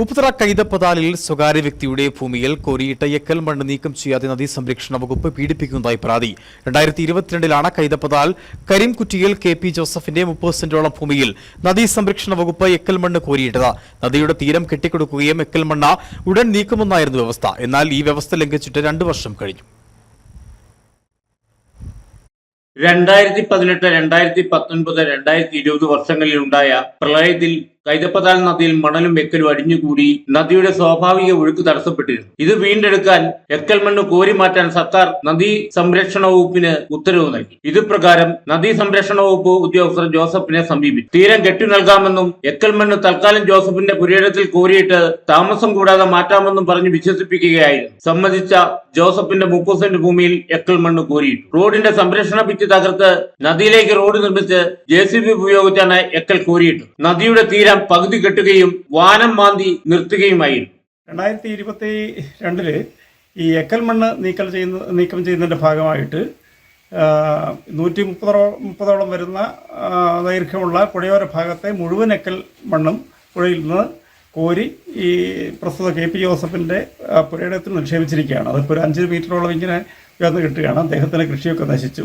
ഉപ്പുതറ കൈതപ്പതാലിൽ സ്വകാര്യ വ്യക്തിയുടെ ഭൂമിയിൽ കോരിയിട്ട എക്കൽ മണ്ണ് നീക്കം ചെയ്യാതെ നദീ സംരക്ഷണ വകുപ്പ് പീഡിപ്പിക്കുന്നതായി പരാതി. രണ്ടായിരത്തി ഇരുപത്തിരണ്ടിലാണ് കൈതപ്പതാൽ കരിംകുറ്റിയിൽ കെ പി ജോസഫിന്റെ മുപ്പത് സെന്റോളം ഭൂമിയിൽ നദീ സംരക്ഷണ വകുപ്പ് എക്കൽ മണ്ണ് കോരിയിട്ടത്. നദിയുടെ തീരം കെട്ടിക്കൊടുക്കുകയും എക്കൽ മണ്ണ ഉടൻ നീക്കുമെന്നായിരുന്നു വ്യവസ്ഥ. എന്നാൽ ഈ വ്യവസ്ഥ ലംഘിച്ചിട്ട് രണ്ടു വർഷം കഴിഞ്ഞു. രണ്ടായിരത്തി പതിനെട്ട് രണ്ടായിരത്തി പത്തൊൻപത് രണ്ടായിരത്തി ഇരുപത് വർഷങ്ങളിൽ ഉണ്ടായ പ്രളയത്തിൽ കൈതപ്പതാൽ നദിയിൽ മണലും എക്കലും അടിഞ്ഞുകൂടി നദിയുടെ സ്വാഭാവിക ഒഴുക്ക് തടസ്സപ്പെട്ടിരുന്നു. ഇത് വീണ്ടെടുക്കാൻ എക്കൽ മണ്ണ് കോരി മാറ്റാൻ സർക്കാർ നദീ സംരക്ഷണ വകുപ്പിന് ഉത്തരവ് നൽകി. ഇത് പ്രകാരം നദീ സംരക്ഷണ വകുപ്പ് ഉദ്യോഗസ്ഥർ ജോസഫിനെ സമീപിച്ചു. തീരം കെട്ടി നൽകാമെന്നും എക്കൽ മണ്ണ് തൽക്കാലം ജോസഫിന്റെ പുരയിടത്തിൽ കോരിയിട്ട് താമസം കൂടാതെ മാറ്റാമെന്നും പറഞ്ഞ് വിശ്വസിപ്പിക്കുകയായിരുന്നു. സമ്മതിച്ച ജോസഫിന്റെ മുപ്പത് സെന്റ് ഭൂമിയിൽ എക്കൽ മണ്ണ് കോരിയിട്ടു. റോഡിന്റെ സംരക്ഷണ ഭിത്തി തകർത്ത് നദിയിലേക്ക് റോഡ് നിർമ്മിച്ച് ജെ സി ബി ഉപയോഗിച്ചാണ് എക്കൽ കോരിയിട്ടു. നദിയുടെ തീരം പകുതി കെട്ടുകയും വാനം മാന്തി നിർത്തുകയുമായിരുന്നു. രണ്ടായിരത്തി ഇരുപത്തി രണ്ടിൽ ഈ എക്കൽ മണ്ണ് നീക്കം ചെയ്യുന്ന നീക്കം ചെയ്യുന്നതിന്റെ ഭാഗമായിട്ട് നൂറ്റി മുപ്പതോ മുപ്പതോളം വരുന്ന ദൈർഘ്യമുള്ള പുഴയോര ഭാഗത്തെ മുഴുവൻ എക്കൽ മണ്ണും പുഴയിൽ നിന്ന് കോരി ഈ പ്രസ്തുത കെ പി ജോസഫിന്റെ പുരയിടത്തിൽ നിക്ഷേപിച്ചിരിക്കുകയാണ്. അതിപ്പോൾ ഒരു അഞ്ച് മീറ്ററോളം ഇങ്ങനെ ഉയർന്നു കിട്ടുകയാണ്. അദ്ദേഹത്തിന്റെ കൃഷിയൊക്കെ നശിച്ചു.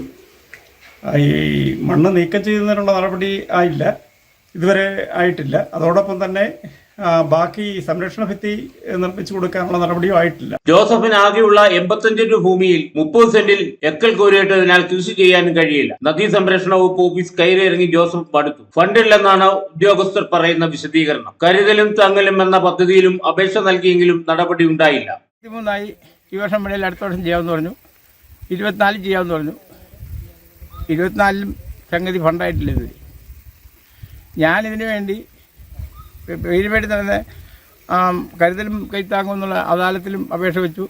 ഈ മണ്ണ് നീക്കം ചെയ്യുന്നതിനുള്ള നടപടി ആയില്ല. ഇതുവരെ ആയിട്ടില്ല. അതോടൊപ്പം തന്നെ ബാക്കി സംരക്ഷണ ഭിത്തി നിർമ്മിച്ചു കൊടുക്കാനുള്ള നടപടിയും ആയിട്ടില്ല. ജോസഫിന് ആകെയുള്ള എൺപത്തഞ്ച് സെന്റ് ഭൂമിയിൽ മുപ്പത് സെന്റിൽ എക്കൽ കോരിയിട്ടതിനാൽ കൃഷി ചെയ്യാനും കഴിയില്ല. നദീ സംരക്ഷണ വകുപ്പ് ഓഫീസ് കയറിയിറങ്ങി ജോസഫ് പടുത്തു. ഫണ്ടില്ലെന്നാണ് ഉദ്യോഗസ്ഥർ പറയുന്ന വിശദീകരണം. കരുതലും തങ്ങലും എന്ന പദ്ധതിയിലും അപേക്ഷ നൽകിയെങ്കിലും നടപടി ഉണ്ടായില്ല. ഇരുപത്തിമൂന്നായി ഈ വർഷം വേണേൽ അടുത്ത വർഷം ചെയ്യാമെന്ന് പറഞ്ഞു. ഇരുപത്തിനാലിൽ ചെയ്യാമെന്ന് പറഞ്ഞു. ഇരുപത്തിനാലിലും സംഗതി ഫണ്ടായിട്ടില്ല ഇതുവരെ. ഞാനിതിനു വേണ്ടി വീരുപേടി തന്നെ കരുതലും കൈത്താക്കും കൈത്താങ്ങുമെന്നുള്ള അദാലത്തിലും അപേക്ഷ വെച്ചു.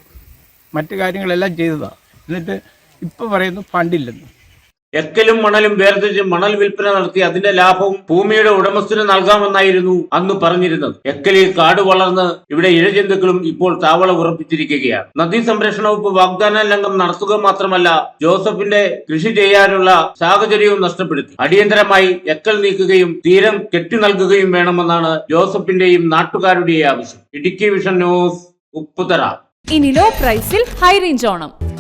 മറ്റു കാര്യങ്ങളെല്ലാം ചെയ്തതാണ് എന്നിട്ട് ഇപ്പോൾ പറയുന്നു ഫണ്ടില്ലെന്ന്. എക്കലും മണലും വേർതിരിച്ച് മണൽ വിൽപ്പന നടത്തി അതിന്റെ ലാഭവും ഭൂമിയുടെ ഉടമസ്ഥന് നൽകാമെന്നായിരുന്നു അന്ന് പറഞ്ഞിരുന്നത്. എക്കലിൽ കാട് വളർന്ന് ഇവിടെ ഇഴജന്തുക്കളും ഇപ്പോൾ താവള ഉറപ്പിച്ചിരിക്കുകയാണ്. നദീ സംരക്ഷണ വകുപ്പ് വാഗ്ദാന ലംഘനം നടത്തുക മാത്രമല്ല ജോസഫിന്റെ കൃഷി ചെയ്യാനുള്ള സാഹചര്യവും നഷ്ടപ്പെടുത്തി. അടിയന്തരമായി എക്കൽ നീക്കുകയും തീരം കെട്ടി നൽകുകയും വേണമെന്നാണ് ജോസഫിന്റെയും നാട്ടുകാരുടെയും ആവശ്യം. Idukki vision news Upputhara. ഇനി ലോ പ്രൈസിൽ ഹൈ റേഞ്ച് ഓണം.